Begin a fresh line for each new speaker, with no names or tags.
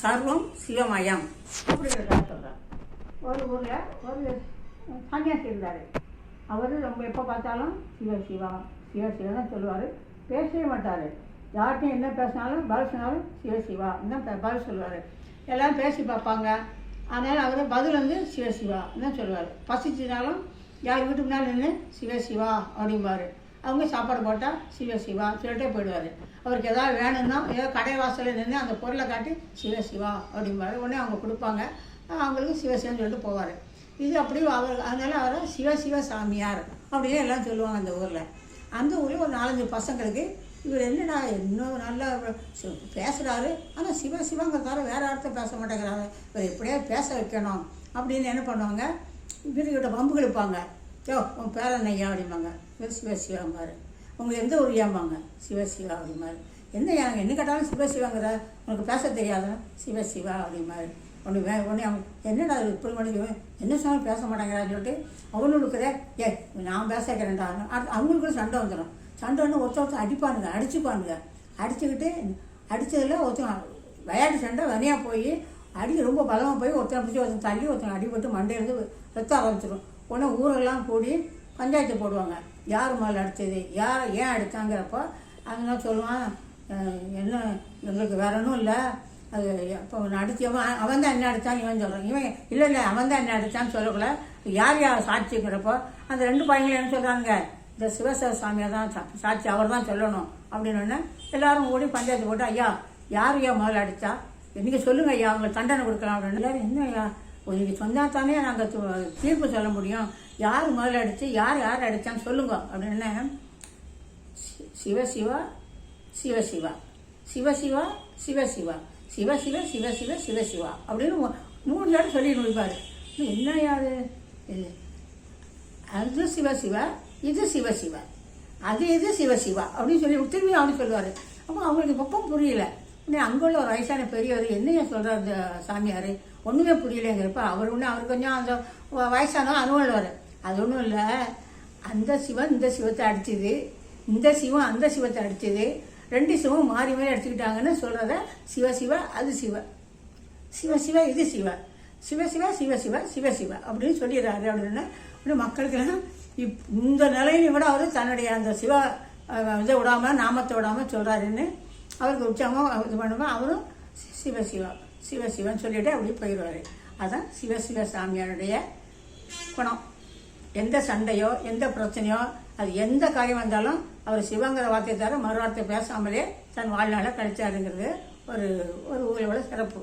சர்வம் சிவமயம். சொல்கிறார் ஒரு ஊரில் ஒரு சன்னியாசி இருந்தார். அவர் ரொம்ப எப்போ பார்த்தாலும் சிவ சிவம் சிவ சிவன் சொல்லுவார். பேசவே மாட்டார். யார்கிட்டையும் என்ன பேசினாலும் பதில் சொன்னாலும் சிவ சிவா தான் பதில் சொல்லுவார். எல்லோரும் பேசி பார்ப்பாங்க. அதனால் அவர் பதில் வந்து சிவ சிவா தான் சொல்லுவார். பசிச்சினாலும் யார் வீட்டு முன்னால் நின்று சிவ சிவா அப்படிம்பாரு. அவங்க சாப்பாடு போட்டால் சிவ சிவா சொல்லிட்டே போயிடுவார். அவருக்கு எதாவது வேணும்னா ஏதோ கடை வாசலில் நின்று அந்த பொருளை காட்டி சிவ சிவா அப்படிம்பாரு. உடனே அவங்க கொடுப்பாங்க. அவங்களுக்கு சிவசிவன்னு சொல்லிட்டு போவார். இது அப்படி அவர் அதனால அவரை சிவ சிவ சாமியார் அப்படின்னு எல்லாம் சொல்லுவாங்க அந்த ஊரில். அந்த ஊரில் ஒரு நாலஞ்சு பசங்களுக்கு இவர் என்னடா இன்னும் நல்லா பேசுகிறாரு ஆனால் சிவ சிவங்கிறதால வேறு அர்த்தம் பேச மாட்டேங்கிறாரு இவர் எப்படியா பேச வைக்கணும் அப்படின்னு என்ன பண்ணுவாங்க? இவர்கிட்ட பம்பு கிழப்பாங்க யோ உன் பேரன் ஐயா அப்படிம்பாங்க. இவர் சிவ சிவாம்பாரு உங்களுக்கு எந்த ஊர் ஏம்பாங்க சிவ சிவா அப்படிம்பாரு. என்ன எனக்கு என்ன கேட்டாலும் சிவ சிவாங்கிற உனக்கு பேச தெரியாதா? சிவ சிவா அப்படிம்பாரு. ஒன்று வே உடனே அவங்க என்னடா அது இப்படி பண்ணி என்ன சொன்னாலும் பேச மாட்டேங்கிறான்னு சொல்லிட்டு அவனும் இருக்கிறே ஏ நான் பேச வைக்கிறேன்டா. அடுத்து அவங்களுக்கு சண்டை வந்துடும் சண்டை வந்து ஒருத்த ஒருத்தர் அடிப்பானுங்க அடிச்சுப்பானுங்க. அடிச்சுக்கிட்டு அடித்ததில் ஒருத்தன் விளையாட்டு சண்டை வனியாக போய் அடி ரொம்ப பலமாக போய் ஒருத்தனை பிடிச்சி ஒருத்தன் தள்ளி ஒருத்தன் அடிபட்டு மண்டையிலேருந்து ரத்தம் ஆரம்பிச்சிடும் உடனே ஊரெல்லாம் கூடி பஞ்சாயத்து போடுவாங்க. யார் மேலே அடித்தது யார் ஏன் அடித்தாங்கிறப்போ அதெல்லாம் சொல்லுவான் என்ன எங்களுக்கு வேற ஒன்றும் இல்லை. அது இப்போ அடித்தவன் அவன் தான் என்ன அடித்தான் இவன் சொல்கிறான் இவன் இல்லை இல்லை அவன் தான் என்ன அடித்தான்னு சொல்லக்கூட யார் யார் சாட்சிங்கிறப்போ அந்த ரெண்டு பையங்களும் என்ன சொல்கிறாங்க இந்த சிவசிவ சாமியை தான் சா- சாட்சி அவர் தான் சொல்லணும். அப்படின்னு எல்லாரும் ஓடி பஞ்சாயத்து போட்டு ஐயா யார் ஐயா முதல்ல அடித்தா நீங்கள் சொல்லுங்க ஐயா அவங்களுக்கு தண்டனை கொடுக்கலாம். அப்படின்னு எல்லாரும் என்ன ஐயா நீங்கள் சொன்னால் தானே நாங்கள் தீர்ப்பு சொல்ல முடியும். யார் முதல்ல அடித்து யார் யார் அடித்தான்னு சொல்லுங்க. அப்படின்னு சி- சிவசிவா சிவசிவா சிவசிவா சிவசிவா சிவசிவ சிவசிவ சிவசிவா அப்படின்னு மூணு தடவை சொல்லி முடிப்பார். என்ன யாரு? இது அது சிவசிவா இது சிவசிவா அது இது சிவசிவா அப்படின்னு சொல்லி திரும்பி அவனு சொல்லுவார். அப்போ அவங்களுக்கு பக்கம் புரியல. இன்னும் அங்கே உள்ள ஒரு வயசான பெரியவர் என்னையா சொல்கிறார் இந்த சாமியார்? ஒன்றுமே புரியலைங்கிறப்ப அவர் ஒன்று அவர் கொஞ்சம் அந்த வயசானவர் அனுவல்வார் அது ஒன்றும் இல்லை. அந்த சிவன் இந்த சிவத்தை அடிச்சுது. இந்த சிவம் அந்த சிவத்தை அடிச்சது. ரெண்டு சிவம் மாறி மாறி அடிச்சுக்கிட்டாங்கன்னு சொல்கிறத சிவ சிவ அது சிவ. சிவ சிவ இது சிவ. சிவ சிவ சிவ சிவ சிவ சிவ அப்படின்னு சொல்லிடுறாரு அப்படின்னு அப்படியே மக்களுக்கெல்லாம் இப் இந்த நிலையிலையும் விட அவர் தன்னுடைய அந்த சிவ இதை விடாமல் நாமத்தை விடாமல் சொல்கிறாருன்னு அவருக்கு உற்சாகமாக இது பண்ணுவோம் அவரும் சிவ சிவா சிவ சிவன் சொல்லிட்டு அப்படியே போயிடுவார். அதான் சிவ சிவ சாமியாருடைய குணம். எந்த சண்டையோ எந்த பிரச்சனையோ அது எந்த காரியம் வந்தாலும் அவர் சிவங்கிற வார்த்தையை தவிர மறு வார்த்தை பேசாமலே தன் வாழ்நாளை கழிச்சாருங்கிறது ஒரு ஒரு ஊரோட சிறப்பு.